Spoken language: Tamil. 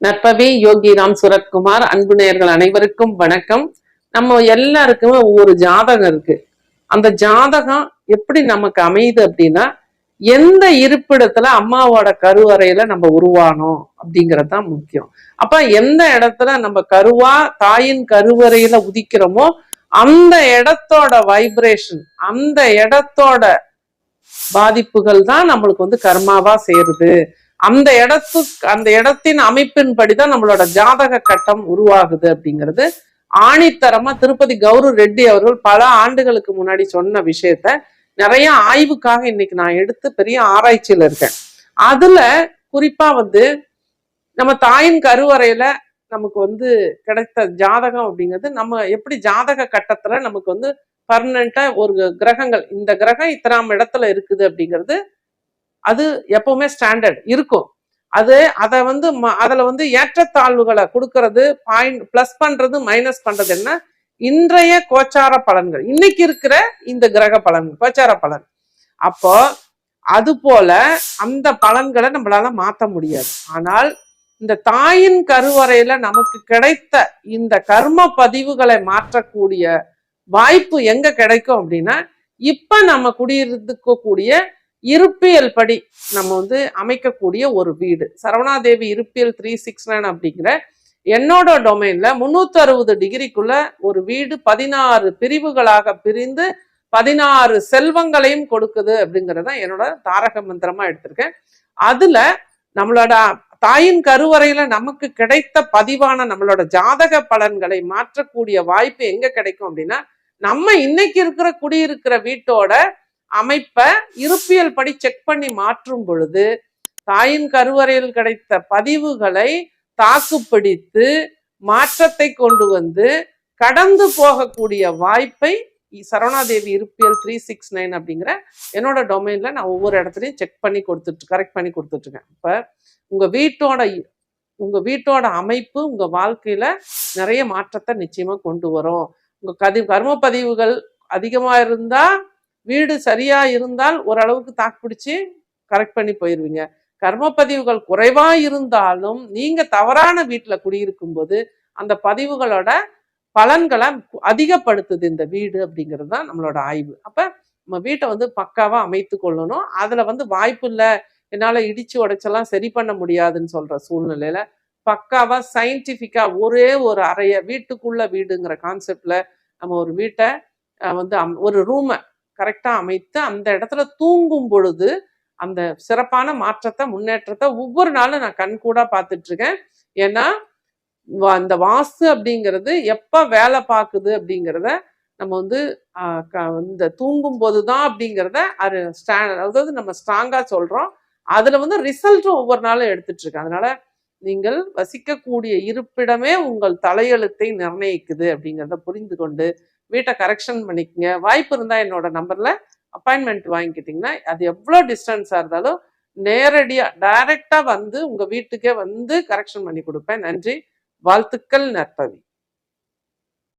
நற்பவே யோகி ராம் சுரத்குமார் அன்பு நேயர்கள் அனைவருக்கும் வணக்கம். நம்ம எல்லாருக்குமே ஒவ்வொரு ஜாதகம் இருக்கு. அந்த ஜாதகம் எப்படி நமக்கு அமையுது அப்படின்னா எந்த இருப்பிடத்துல அம்மாவோட கருவறையில நம்ம உருவானோம் அப்படிங்கிறது தான் முக்கியம். அப்ப எந்த இடத்துல நம்ம கருவா தாயின் கருவறையில உதிக்கிறோமோ அந்த இடத்தோட வைப்ரேஷன் அந்த இடத்தோட பாதிப்புகள் தான் நம்மளுக்கு வந்து கர்மாவா சேருது. அந்த இடத்து அந்த இடத்தின் அமைப்பின்படி தான் நம்மளோட ஜாதக கட்டம் உருவாகுது அப்படிங்கிறது ஆணித்தரமா திருப்பதி கௌரு ரெட்டி அவர்கள் பல ஆண்டுகளுக்கு முன்னாடி சொன்ன விஷயத்த நிறைய ஆய்வுக்காக இன்னைக்கு நான் எடுத்து பெரிய ஆராய்ச்சியில இருக்கேன். அதுல குறிப்பா வந்து நம்ம தாயின் கருவறையில நமக்கு வந்து கிடைத்த ஜாதகம் அப்படிங்கிறது நம்ம எப்படி ஜாதக கட்டத்துல நமக்கு வந்து பர்மனண்டா ஒரு கிரகங்கள் இந்த கிரகம் இத்தனாம் இடத்துல இருக்குது அப்படிங்கிறது அது எப்பவுமே ஸ்டாண்டர்ட் இருக்கும். அது அதை வந்து ம- வந்து ஏற்றத்தாழ்வுகளை கொடுக்கறது பாயிண்ட் ப்ளஸ் பண்ணுறது மைனஸ் பண்ணுறது என்ன? இன்றைய கோச்சார பலன்கள். இன்னைக்கு இருக்கிற இந்த கிரக பலன்கள் கோச்சார பலன். அப்போ அது போல அந்த பலன்களை நம்மளால மாற்ற முடியாது. ஆனால் இந்த தாயின் கருவறையில நமக்கு கிடைத்த இந்த கர்ம பதிவுகளை மாற்றக்கூடிய வாய்ப்பு எங்க கிடைக்கும் அப்படின்னா இப்ப நம்ம குடியிருந்துக்கக்கூடிய இருப்பியல் படி நம்ம வந்து அமைக்கக்கூடிய ஒரு வீடு. சரவணாதேவி இருப்பியல் த்ரீ சிக்ஸ் நைன் அப்படிங்கிற என்னோட டொமைன்ல முன்னூத்தி அறுபது டிகிரிக்குள்ள ஒரு வீடு பதினாறு பிரிவுகளாக பிரிந்து பதினாறு செல்வங்களையும் கொடுக்குது அப்படிங்கிறத என்னோட தாரக மந்திரமா எடுத்திருக்கேன். அதுல நம்மளோட தாயின் கருவறையில நமக்கு கிடைத்த பதிவான நம்மளோட ஜாதக பலன்களை மாற்றக்கூடிய வாய்ப்பு எங்க கிடைக்கும் அப்படின்னா நம்ம இன்னைக்கு இருக்கிற குடியிருக்கிற வீட்டோட அமைப்பை இருப்பியல் படி செக் பண்ணி மாற்றும் பொழுது தாயின் கருவறையில் கிடைத்த பதிவுகளை தாக்குப்பிடித்து மாற்றத்தை கொண்டு வந்து கடந்து போகக்கூடிய வாய்ப்பை சரவணாதேவி இருப்பியல் த்ரீ சிக்ஸ் நைன் அப்படிங்கிற என்னோட டொமைன்ல நான் ஒவ்வொரு இடத்துலையும் செக் பண்ணி கொடுத்துட்டு கரெக்ட் பண்ணி கொடுத்துட்டு இருக்கேன் உங்கள் உங்க வீட்டோட உங்கள் வீட்டோட அமைப்பு உங்கள் வாழ்க்கையில நிறைய மாற்றத்தை நிச்சயமாக கொண்டு வரும். உங்கள் கதி கர்ம பதிவுகள் அதிகமாக இருந்தால் வீடு சரியா இருந்தால் ஓரளவுக்கு தாக்குப்பிடிச்சு கரெக்ட் பண்ணி போயிருவீங்க. கர்ம பதிவுகள் குறைவா இருந்தாலும் நீங்க தவறான வீட்டுல குடியிருக்கும் போது அந்த பதிவுகளோட பலன்களை அதிகப்படுத்துது இந்த வீடு அப்படிங்கிறது தான் நம்மளோட ஆய்வு. அப்ப நம்ம வீட்டை வந்து பக்காவா அமைத்து கொள்ளணும். அதுல வந்து வாய்ப்பு இல்லை. என்னால இடிச்சு உடைச்செல்லாம் சரி பண்ண முடியாதுன்னு சொல்ற சூழ்நிலையில பக்காவா சயின்டிஃபிக்கா ஒரே ஒரு அறைய வீட்டுக்குள்ள வீடுங்கிற கான்செப்ட்ல நம்ம ஒரு வீட்டை வந்து அம்- ஒரு ரூமை கரெக்டாக அமைத்து அந்த இடத்துல தூங்கும் பொழுது அந்த சிறப்பான மாற்றத்தை முன்னேற்றத்தை ஒவ்வொரு நாளும் நான் கண்கூடா பார்த்துட்டு இருக்கேன். ஏன்னா அந்த வாசு அப்படிங்கிறது எப்போ வேலை பார்க்குது அப்படிங்கிறத நம்ம வந்து க- இந்த தூங்கும் போதுதான் அப்படிங்கிறத அது ஸ்டாண்ட் அதாவது நம்ம ஸ்ட்ராங்காக சொல்றோம். அதில் வந்து ரிசல்ட்டும் ஒவ்வொரு நாளும் எடுத்துட்டு இருக்கேன். அதனால நீங்கள் வசிக்கக்கூடிய இருப்பிடமே உங்கள் தலையெழுத்தை நிர்ணயிக்குது அப்படிங்கிறத புரிந்து கொண்டு வீட்டை கரெக்ஷன் பண்ணிக்கங்க. வாய்ப்பு இருந்தால் என்னோட நம்பரில் அப்பாயின்மெண்ட் வாங்கிக்கிட்டிங்கன்னா அது எவ்வளோ டிஸ்டன்ஸாக இருந்தாலும் நேரடியாக டைரெக்டாக வந்து உங்கள் வீட்டுக்கே வந்து கரெக்ஷன் பண்ணி கொடுப்பேன். நன்றி. வாழ்த்துக்கள் நற்பவி.